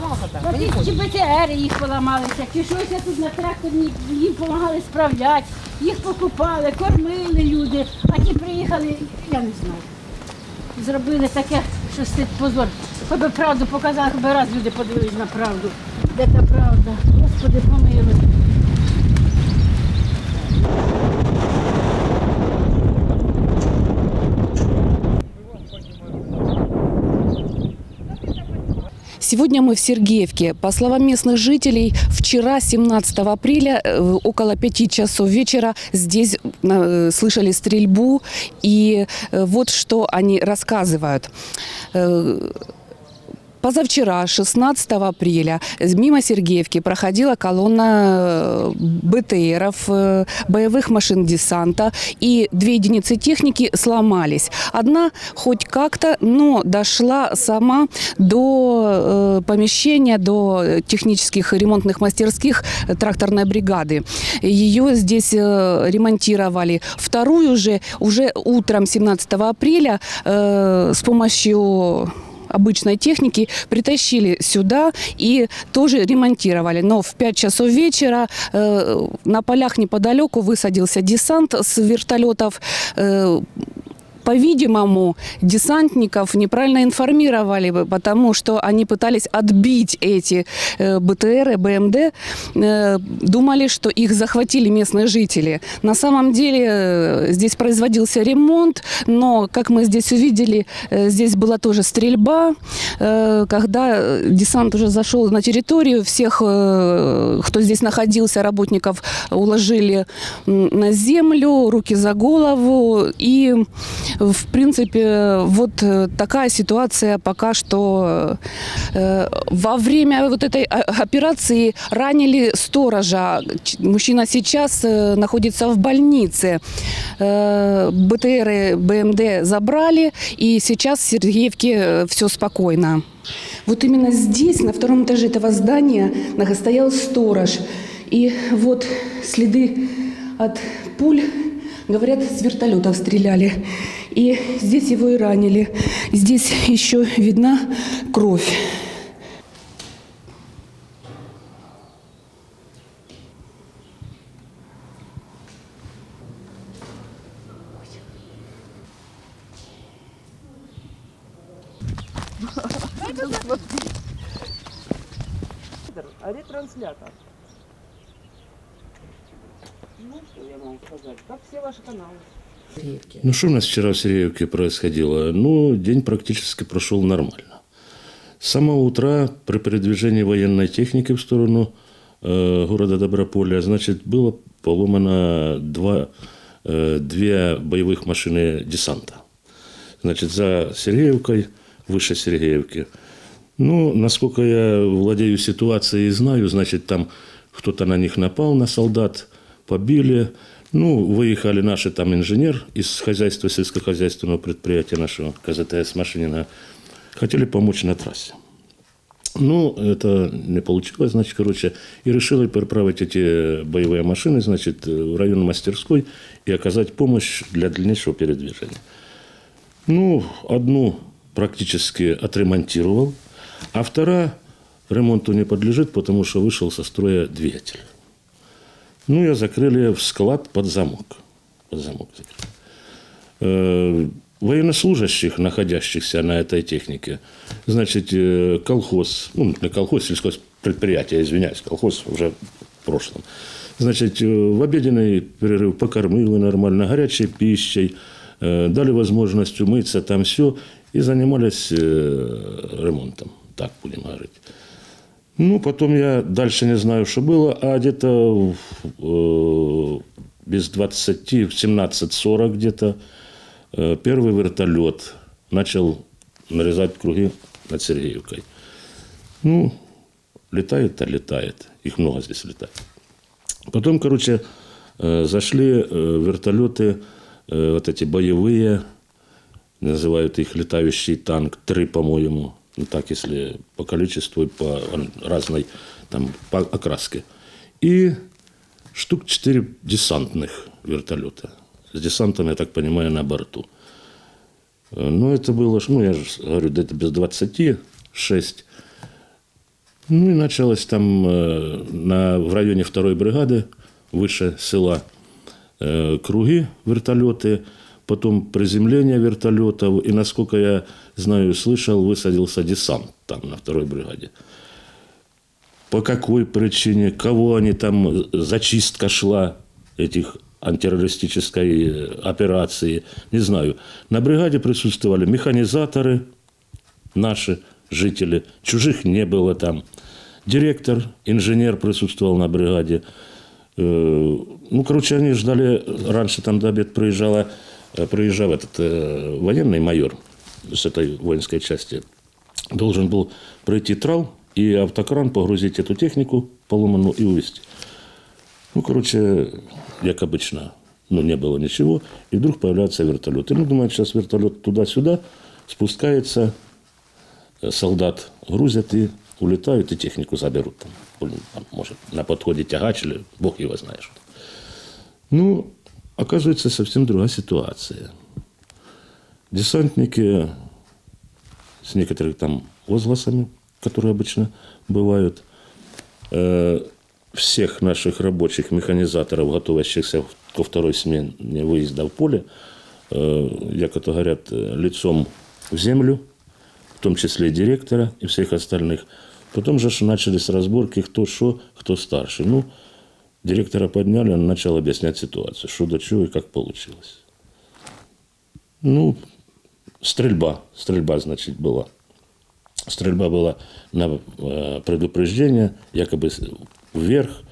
поламався там? Та ті чи БТР їх поламалися, чи щось тут на тракторні їм допомагали справляти, їх покупали, кормили люди, а ті приїхали, я не знаю. Зробили таке, що стид позор. Хоч би правду показали, хоч би раз люди подивились на правду. Де та правда? Господи, помилуй. Сегодня мы в Сергеевке. По словам местных жителей, вчера, 17 апреля, э, около 5 часов вечера, здесь э, слышали стрельбу. И э, вот что они рассказывают. Позавчера, 16 апреля, мимо Сергеевки проходила колонна э, БТРов, э, боевых машин десанта, и две единицы техники сломались. Одна хоть как-то, но дошла сама до э, помещения, до технических ремонтных мастерских тракторной бригады. Ее здесь ремонтировали. Вторую же уже утром 17 апреля с помощью обычной техники притащили сюда и тоже ремонтировали. Но в 5 часов вечера э, на полях неподалеку высадился десант с вертолетов. Э, по-видимому, десантников неправильно информировали, потому что они пытались отбить эти э, БТР, БМД, э, думали, что их захватили местные жители. На самом деле э, здесь производился ремонт, но, как мы здесь увидели, здесь была тоже стрельба. Когда десант уже зашел на территорию, всех, кто здесь находился, работников, уложили на землю, руки за голову и в принципе, вот э, такая ситуация пока что. Э, Во время вот этой о- операции ранили сторожа. Мужчина сейчас э, находится в больнице. БТР и БМД забрали, и сейчас в Сергеевке все спокойно. Вот именно здесь, на втором этаже этого здания, стоял сторож. И вот следы от пуль, говорят, с вертолетов стреляли. И здесь его и ранили. Здесь еще видна кровь. А ретранслятор. Ну. Ну, что у нас вчера в Сиреевке происходило? Ну, день практически прошел нормально. С самого утра при передвижении военной техники в сторону э, города Доброполя, значит, было поломано два, э, две боевых машины десанта. Значит, за Сергеевкой, выше Сергеевки. Ну, насколько я владею ситуацией и знаю, значит, там кто-то на них напал, на солдат, побили. Ну, выехали наши там инженер из хозяйства сельскохозяйственного предприятия нашего КЗТС Машинина. Хотели помочь на трассе. Ну, это не получилось, значит, короче, и решили переправить эти боевые машины, значит, в район мастерской и оказать помощь для дальнейшего передвижения. Ну, одну практически отремонтировал, а вторая ремонту не подлежит, потому что вышел со строя двигатель. Ну, я закрыли в склад под замок. Под замок закрыли. Э, военнослужащих, находящихся на этой технике, значит, э, колхоз, ну, не колхоз, сельхозпредприятие, извиняюсь, колхоз уже в прошлом. Значит, э, в обеденный перерыв покормили нормально, горячей пищей, дали возможность умыться, там все, и занимались ремонтом, так будем говорить. Ну, потом я дальше не знаю, что было, а где-то э, без 20, в 17.40 где-то э, первый вертолет начал нарезать круги над Сергеевкой. Ну, летает-то летает. Их много здесь летает. Потом, короче, э, зашли э, вертолеты, э, вот эти боевые, называют их летающий танк, три, по-моему, ну так, если по количеству и по разной там, по окраске. И штук четыре десантных вертолета. С десантом, я так понимаю, на борту. Э, Ну, это было, ну, я же говорю, где-то без 26. Ну и началось там э, на, в районе второй бригады, выше села, э, круги, вертолеты, потом приземление вертолетов. И, насколько я знаю слышал, высадился десант там на второй бригаде. По какой причине, кого они там, зачистка шла этих антитеррористической э, операции, не знаю. На бригаде присутствовали механизаторы, наши жители, чужих не было там. Директор, инженер присутствовал на бригаде. Э, Ну, короче, они ждали, раньше там до обед приезжала, э, приезжал этот э, военный майор с этой воинской части. Должен был пройти трал и автокран погрузить эту технику поломанную и увезти. Ну, короче, как обычно, ну, не было ничего, и вдруг появляется вертолет. И мы думаем, сейчас вертолет туда-сюда спускается, э, солдат грузят и улетают, и технику заберут. Там, может, на подходе тягач или бог его знает. Ну, оказывается, совсем другая ситуация. Десантники с некоторыми там возгласами, которые обычно бывают, э, всех наших рабочих механизаторов, готовящихся ко второй смене выезда в поле, э, як это говорят, э, лицом в землю, в том числе и директора и всех остальных. Потом же начались разборки, кто что, кто старше. Ну, директора подняли, он начал объяснять ситуацию, что до чего и как получилось. Ну, стрельба, стрельба, значит, была. Стрельба была на э, предупреждение, якобы вверх.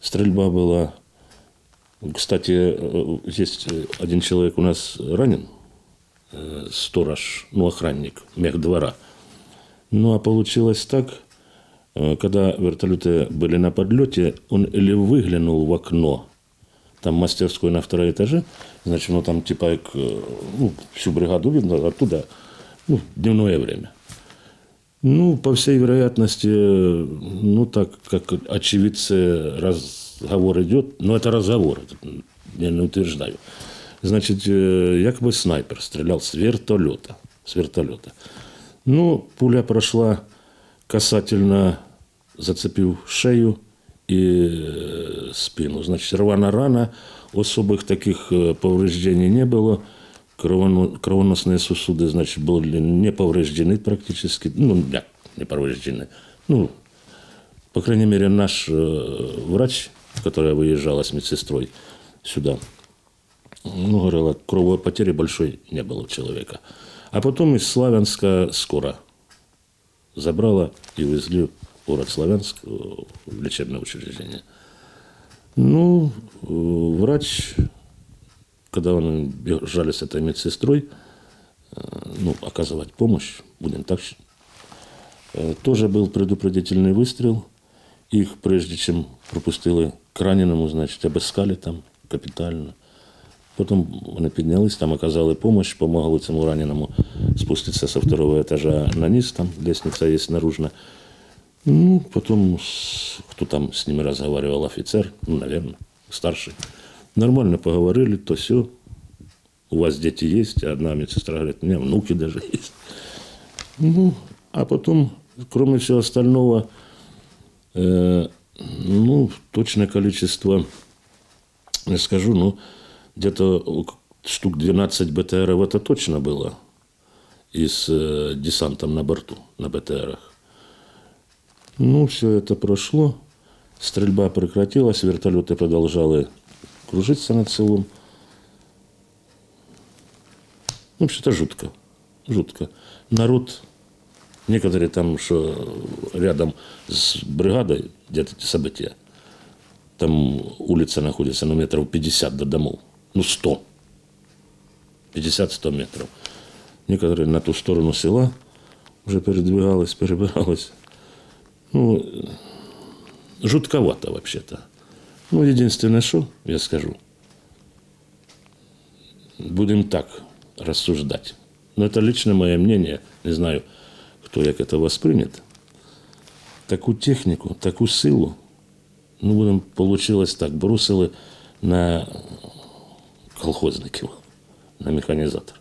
Стрельба была. Кстати, э, есть э, один человек у нас ранен, сторож, ну, охранник, мех двора. Ну, а получилось так, когда вертолеты были на подлете, он или выглянул в окно, там мастерской на втором этаже, значит, ну, там типа, э, ну, всю бригаду видно, оттуда, ну, дневное время. Ну, по всей вероятности, э, ну, так как очевидцы разговор идет, но это разговор, я не утверждаю. Значит, э, якобы снайпер стрелял с вертолета. С вертолета. Ну, пуля прошла касательно, зацепив шею и э, спину. Значит, рвана рана, особых таких э, повреждений не было. Кровоно- Кровоносные сосуды, значит, были не повреждены практически. Ну, не, не повреждены. Ну, по крайней мере, наш э, врач, которая выезжала с медсестрой сюда, ну, говорила, кровопотери большой не было у человека. А потом из Славянска скоро забрала и везли в город Славянск э, в лечебное учреждение. Ну, э, врач, когда он бежали с этой медсестрой, э, ну, оказывать помощь, будем так считать, Э, Тоже был предупредительный выстрел. Их, прежде чем пропустили к раненому, значить, обыскали там капітально. Потім вони піднялись, там оказали помощь, помогли цьому раненому спуститься со второго этажа на низ, там лестница есть наружно. Ну, потом, кто там с ними разговаривал, офицер, ну, наверное, старший. Нормально поговорили, то все. У вас дети есть, а одна медсестра говорит, у меня внуки даже есть. Ну, а потом, кроме всего остального, э, ну, точное количество, не скажу, ну, где-то штук 12 БТРов это точно было. И с десантом на борту, на БТРах. Ну, все это прошло. Стрельба прекратилась, вертолеты продолжали кружиться над селом. Ну, вообще-то жутко. Жутко. Народ, некоторые там, что рядом с бригадой, где-то эти события, там улица находится на метров 50 до домов. Ну, 100. 50-100 метров Некоторые на ту сторону села уже передвигалось, перебиралось. Ну, э, жутковато вообще-то. Ну, единственное, что я скажу. Будем так рассуждать. Но это лично мое мнение. Не знаю, хто як это воспринят. Таку техніку, таку силу, ну, будем, получилось так, бросили на колхозників, на механізатор.